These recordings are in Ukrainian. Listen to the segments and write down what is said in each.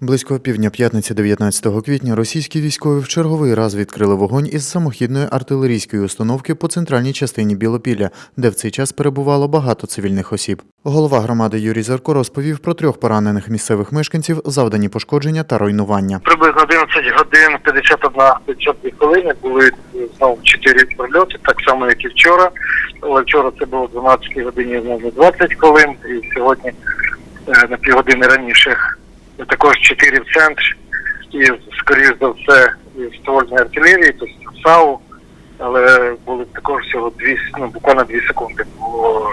Близько півдня п'ятниці 19 квітня російські військові в черговий раз відкрили вогонь із самохідної артилерійської установки по центральній частині Білопілля, де в цей час перебувало багато цивільних осіб. Голова громади Юрій Зерко розповів про трьох поранених місцевих мешканців, завдані пошкодження та руйнування. Приблизно 11 годин 51-52 хвилини були знову 4 прильоти, так само як і вчора. Але вчора це було 12 годині знову 20 хвилин, і сьогодні е, на півгодини раніше також 4 в центр, і скоріш за все із ствольної артилерії, тобто САУ, але були також всього 2, ну, буквально 2 секунди було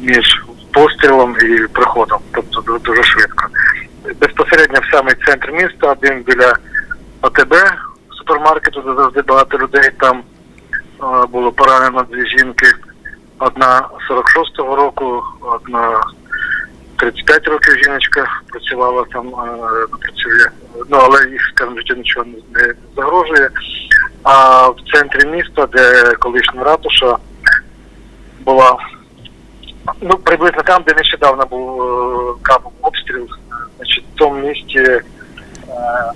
між пострілом і приходом, тобто ду- дуже швидко. Безпосередньо в самий центр міста, один біля АТБ супермаркету, де завжди багато людей. Там було поранено дві жінки. Одна 46-го року, одна 35 років жіночка працювала там, е, працює. Ну але їх, скажімо, життю нічого не, загрожує. А в центрі міста, де колишня ратуша була Ну, приблизно там, де нещодавно був е, капав обстріл, значить, в тому місті е,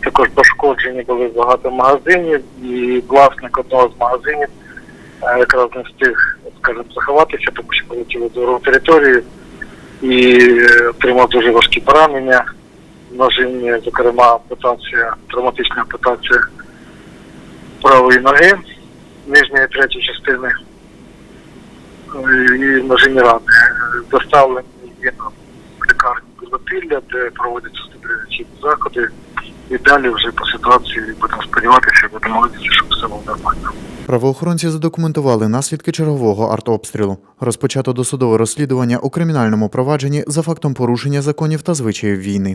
також пошкоджені були багато магазинів, і власник одного з магазинів якраз не встиг, скажімо, заховатися, тому що полетіли до дорогу територію і е, отримав дуже важкі поранення, ножинні, зокрема, ампутація, травматична ампутація правої ноги, нижньої третьої частини і ножині рани. Доставлені він в лікарню Білопілля, де проводяться стабілізаційні заходи. І далі вже по ситуації будемо сподіватися, будемо молитися, щоб все було нормально. Правоохоронці задокументували наслідки чергового артобстрілу. Розпочато досудове розслідування у кримінальному провадженні за фактом порушення законів та звичаїв війни.